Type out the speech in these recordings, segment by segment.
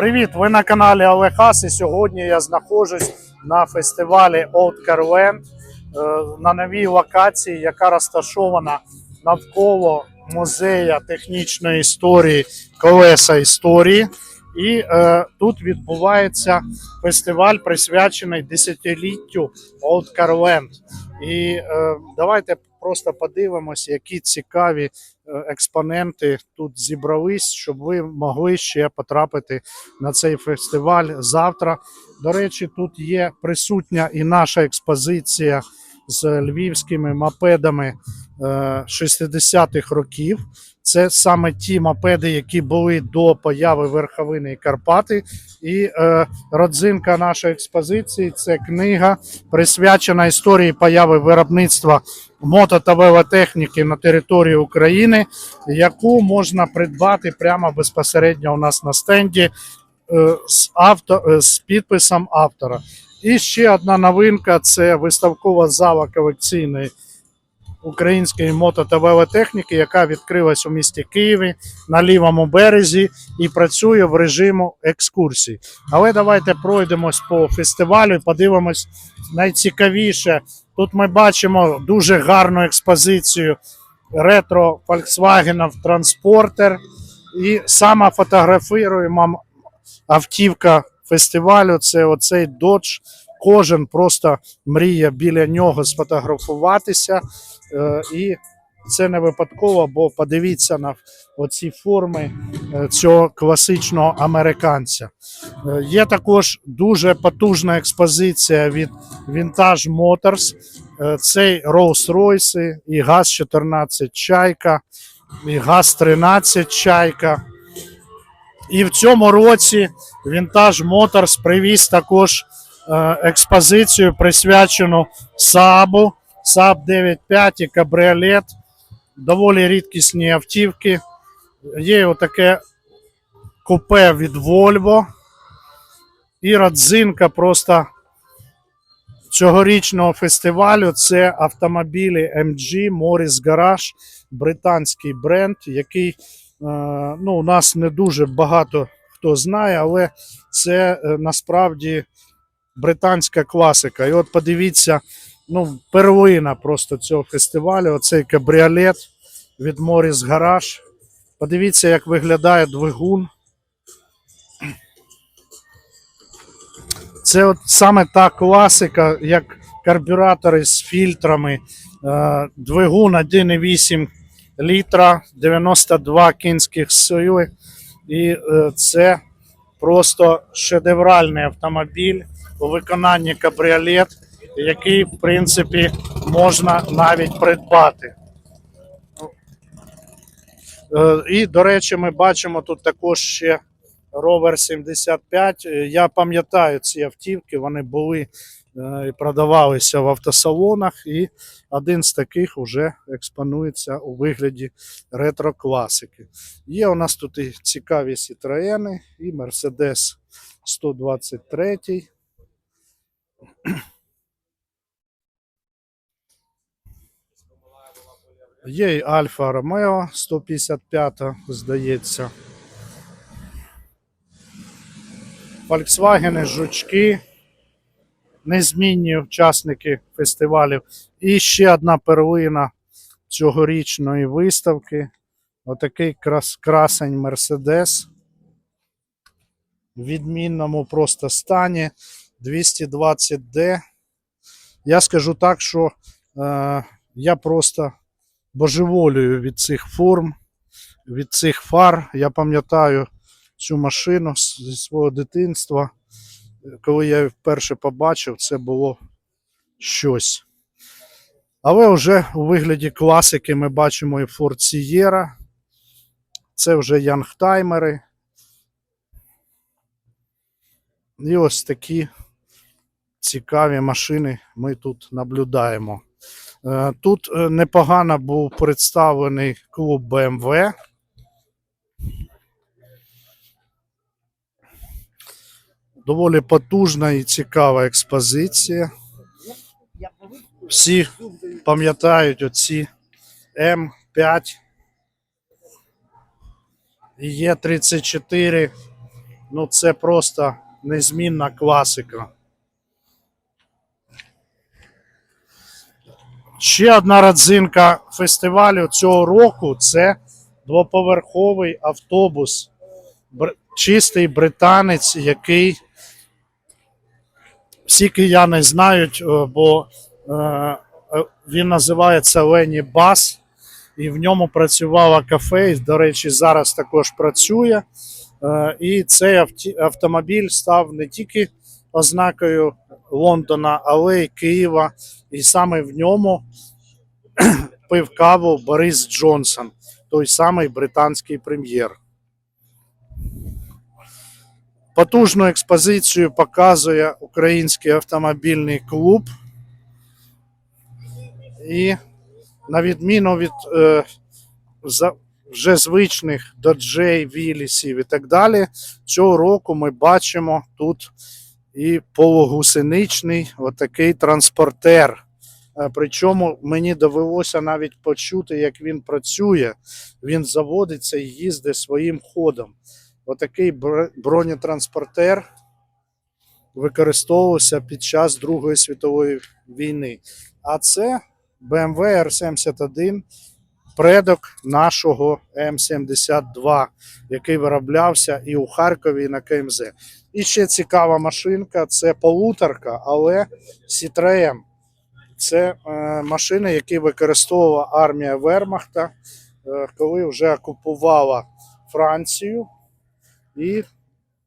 Привіт! Ви на каналі Олег Хас, і сьогодні я знаходжусь на фестивалі Old Carland е, на новій локації, яка розташована навколо музея технічної історії Колеса історії. І е, тут відбувається фестиваль, присвячений десятиліттю Old Carland. І е, давайте просто подивимось, які цікаві експоненти тут зібрались, щоб ви могли ще потрапити на цей фестиваль завтра. До речі, тут є присутня і наша експозиція з львівськими мопедами е, 60-х років. Це саме ті мопеди, які були до появи верховини Карпати. І е, родзинка нашої експозиції це книга, присвячена історії появи виробництва мото та велотехніки на території України, яку можна придбати прямо безпосередньо у нас на стенді е, з, авто, е, з підписом автора. І ще одна новинка це виставкова зала колекційної української мото та велотехніки, яка відкрилась у місті Києві на лівому березі і працює в режиму екскурсій. Але давайте пройдемось по фестивалю і подивимось найцікавіше. Тут ми бачимо дуже гарну експозицію ретро Volkswagen Transporter. І сама фотографуємо автівка фестивалю. Це оцей Dodge. Кожен просто мріє біля нього сфотографуватися. Е, І це не випадково, бо подивіться на оці форми е, цього класичного американця. Е, Є також дуже потужна експозиція від Vintage Motors. Е, Це Rolls-Royce і ГАЗ-14 Чайка, і ГАЗ-13 Чайка. І в цьому році Vintage Motors привіз також експозицію, присвячену Saab, Saab 9.5 і кабріолет. Доволі рідкісні автівки. Є отаке купе від Volvo. І родзинка просто цьогорічного фестивалю це автомобілі MG Morris Garage, британський бренд, який е, ну, у нас не дуже багато хто знає, але це е, насправді британська класика. І от подивіться, ну, первина просто цього фестивалю, оцей кабріолет від Morris Garage. Подивіться, як виглядає двигун. Це от саме та класика, як карбюратори з фільтрами, е, двигун 1,8 літра, 92 кінських сили. І е, це просто шедевральний автомобіль у виконанні кабріолет, який, в принципі, можна навіть придбати. Е, І, до речі, ми бачимо тут також ще Rover 75. Е, Я пам'ятаю ці автівки, вони були е, і продавалися в автосалонах, і один з таких вже експонується у вигляді ретро-класики. Є у нас тут і цікаві Citroen, і Mercedes 123. Є і Альфа Ромео 155, здається. Volkswagen, жучки, незмінні учасники фестивалів. І ще одна перлина цьогорічної виставки. Отакий крас, красень Mercedes. В відмінному просто стані 220D. Я скажу так, що е, я просто божеволюю від цих форм, від цих фар. Я пам'ятаю цю машину зі свого дитинства. Коли я вперше побачив, це було щось. Але вже у вигляді класики ми бачимо і Ford Sierra. Це вже янгтаймери. І ось такі цікаві машини ми тут наблюдаємо. Е, Тут е, непогано був представлений клуб BMW. Доволі потужна і цікава експозиція. Всі пам'ятають оці М5 і Є34 Ну, це просто незмінна класика. Ще одна родзинка фестивалю цього року це двоповерховий автобус. Чистий британець, який всі кияни знають, е, бо е, він називається Лені Бас, і в ньому працювало кафе. і, До речі, зараз також працює. Е, І цей автомобіль став не тільки ознакою Лондона, але й Києва. І саме в ньому пив каву Борис Джонсон, той самий британський прем'єр. Потужну експозицію показує Український автомобільний клуб. І на відміну від е, вже звичних доджей, вілісів і так далі, цього року ми бачимо тут і полугусеничний отакий транспортер. Е, Причому мені довелося навіть почути, як він працює. Він заводиться і їздить своїм ходом. Отакий бронетранспортер використовувався під час Другої світової війни. А це BMW R71, предок нашого М72, який вироблявся і у Харкові, і на КМЗ. І ще цікава машинка це полуторка, але Citroën. Це е, машини, які використовувала армія Вермахта, е, коли вже окупувала Францію. І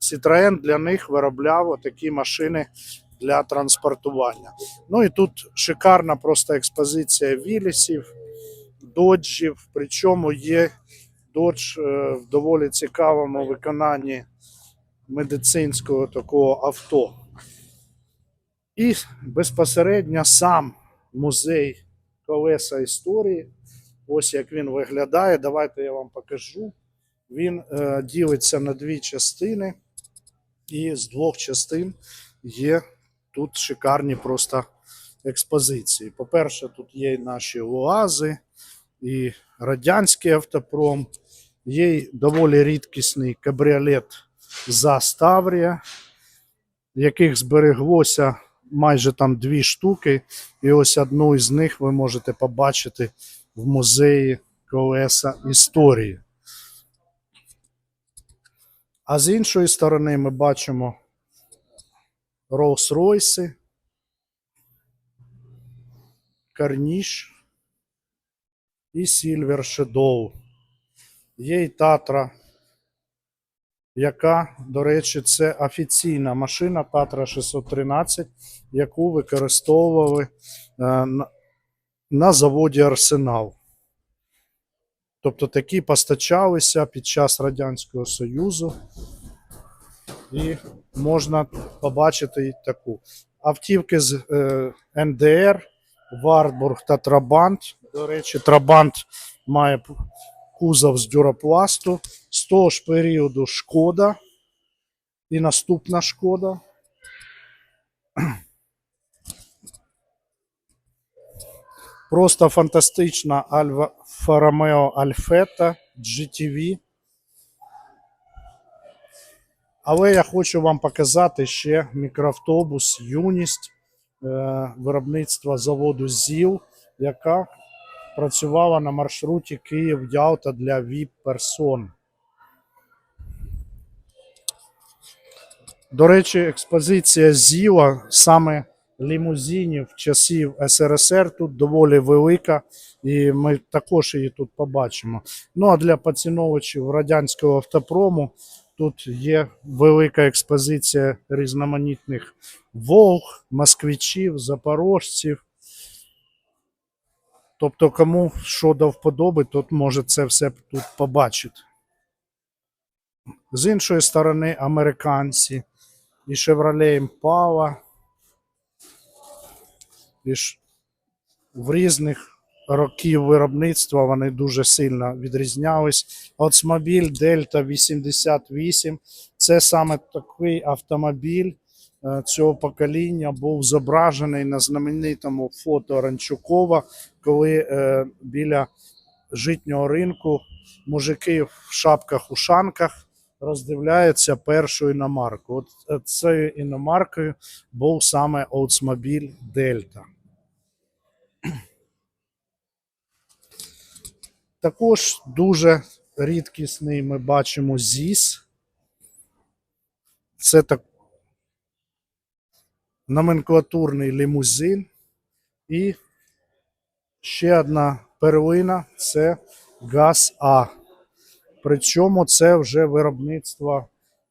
Citroën для них виробляв такі машини для транспортування. Ну і тут шикарна просто експозиція вілісів, доджів. Причому є додж е, в доволі цікавому виконанні медицинського такого авто. І безпосередньо сам музей колеса історії. Ось як він виглядає. Давайте я вам покажу. Він е, ділиться на дві частини, і з двох частин є тут шикарні просто експозиції. По-перше, тут є наші луази, і радянський автопром, є доволі рідкісний кабріолет Заставрія, яких збереглося майже там дві штуки. І ось одну із них ви можете побачити в музеї колеса історії. А з іншої сторони ми бачимо Rolls-Royce, Карніш і Silver Shadow. Є і Татра, яка, до речі, це офіційна машина Татра 613, яку використовували е, на, заводі Арсенал. Тобто такі постачалися під час Радянського Союзу. І можна побачити і таку. Автівки з е, НДР, Вартбург та Трабант. До речі, Трабант має кузов з дюропласту. З того ж періоду шкода. І наступна шкода. Просто фантастична Альфа Ромео Альфета GTV. Але я хочу вам показати ще мікроавтобус Юність е, виробництва заводу ЗІЛ, яка працювала на маршруті Київ-Ялта для ВІП-персон. До речі, експозиція ЗІЛа саме лімузинів часів СРСР тут доволі велика, і ми також її тут побачимо. Ну а для поціновувачів радянського автопрому тут є велика експозиція різноманітних Волг, москвичів, запорожців. Тобто, кому що до вподоби, тот може це все тут побачити. З іншої сторони, американці і Chevrolet Impala, і в різних років виробництва вони дуже сильно відрізнялись. Oldsmobile Delta 88 це саме такий автомобіль цього покоління був зображений на знаменитому фото Ранчукова, коли е, біля житнього ринку мужики в шапках-ушанках роздивляється першу іномарку. От е, цією іномаркою був саме Oldsmobile Delta. Також дуже рідкісний ми бачимо ЗІС. Це так номенклатурний лімузин. І ще одна первина це ГАЗ А. Причому це вже виробництво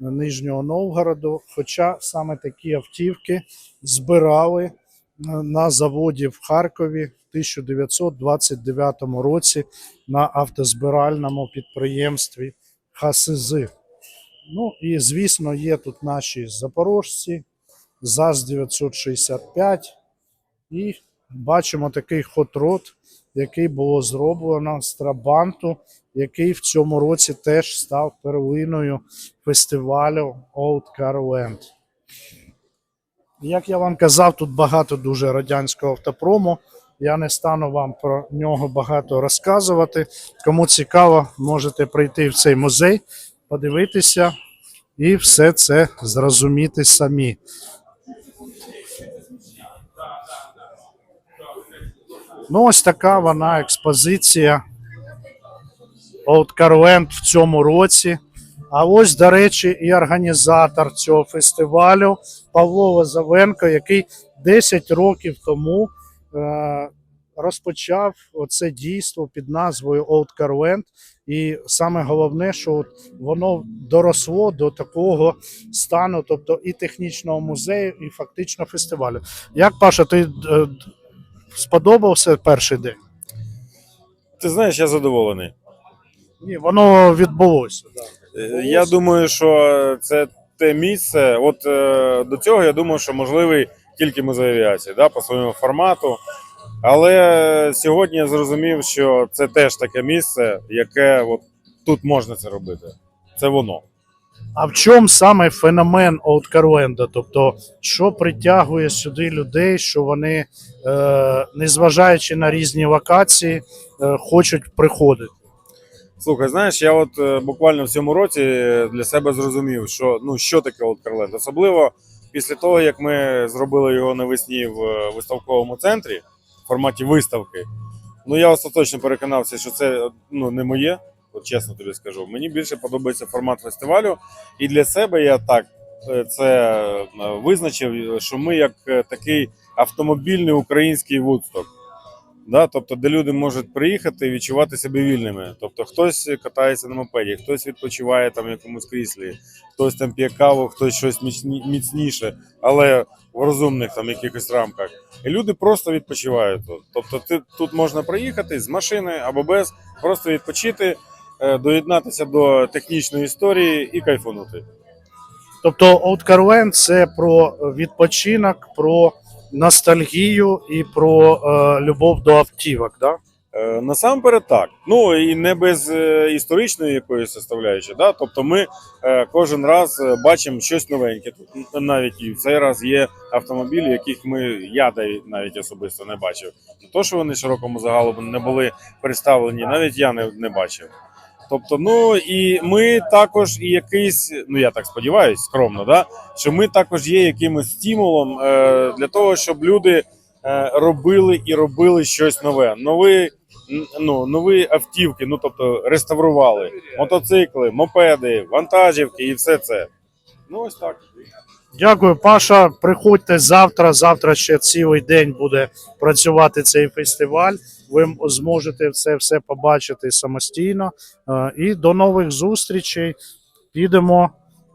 Нижнього Новгороду. Хоча саме такі автівки збирали е, на заводі в Харкові в 1929 році на автозбиральному підприємстві ХСЗ. Ну і звісно, є тут наші запорожці, ЗАЗ-965. І бачимо такий хот-род, який було зроблено з Трабанту, який в цьому році теж став первиною фестивалю Old Car Land. Як я вам казав, тут багато дуже радянського автопрому. Я не стану вам про нього багато розказувати. Кому цікаво, можете прийти в цей музей, подивитися і все це зрозуміти самі. Ну, ось така вона експозиція Old Carland в цьому році. А ось, до речі, і організатор цього фестивалю Павло Лозовенко, який 10 років тому е, розпочав оце дійство під назвою Old Carland. І саме головне, що воно доросло до такого стану, тобто і технічного музею, і фактично фестивалю. Як Паша, ти е, сподобався перший день? Ти знаєш, я задоволений. Ні, воно відбулося. Е, Я думаю, що це те місце. От е, до цього я думав, що можливий тільки музей авіації, да, по своєму формату. Але сьогодні я зрозумів, що це теж таке місце, яке от тут можна це робити. Це воно. А в чому саме феномен Carland? Тобто, що притягує сюди людей, що вони, е, незважаючи на різні локації, е, хочуть приходити? Слухай, знаєш, я от е, буквально в цьому році для себе зрозумів, що ну що таке Old Особливо після того, як ми зробили його навесні в виставковому центрі в форматі виставки. Ну я остаточно переконався, що це ну не моє. От чесно тобі скажу. Мені більше подобається формат фестивалю, і для себе я так е, це е, визначив, що ми як е, такий автомобільний український вудсток. Да, тобто, де люди можуть приїхати і відчувати себе вільними. Тобто, хтось катається на мопеді, хтось відпочиває там в якомусь кріслі, хтось там п'є каву, хтось щось міцніше, але в розумних там якихось рамках. І люди просто відпочивають тут. Тобто, ти тут можна приїхати з машини або без, просто відпочити, доєднатися до технічної історії і кайфанути. Тобто, Old Carland – це про відпочинок, про ностальгію і про е, любов до автівок. Да? Е, Насамперед так. Ну і не без е, історичної якоїсь составляючої. Да? Тобто ми е, кожен раз е, бачимо щось новеньке. Тут навіть і в цей раз є автомобілі, яких ми я навіть особисто не бачив. Не то, що вони широкому загалу не були представлені, навіть я не, не бачив. Тобто, ну і ми також і якийсь, ну я так сподіваюся, скромно, да, що ми також є якимось стимулом е, для того, щоб люди е, робили і робили щось нове. Нові, ну, нові автівки, ну тобто реставрували мотоцикли, мопеди, вантажівки і все це. Ну ось так. Дякую, Паша. Приходьте завтра. Завтра ще цілий день буде працювати цей фестиваль. Ви зможете це все побачити самостійно. Е, І до нових зустрічей. Підемо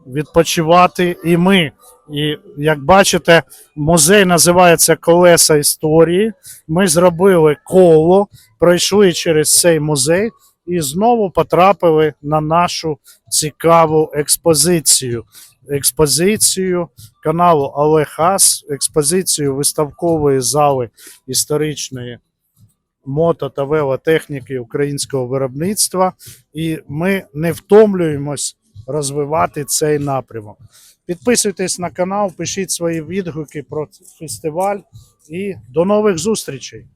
відпочивати і ми. І як бачите, музей називається Колеса історії. Ми зробили коло, пройшли через цей музей і знову потрапили на нашу цікаву експозицію. Експозицію каналу Олег Хас, експозицію виставкової зали історичної мото та велотехніки українського виробництва, і ми не втомлюємось розвивати цей напрямок. Підписуйтесь на канал, пишіть свої відгуки про фестиваль і до нових зустрічей.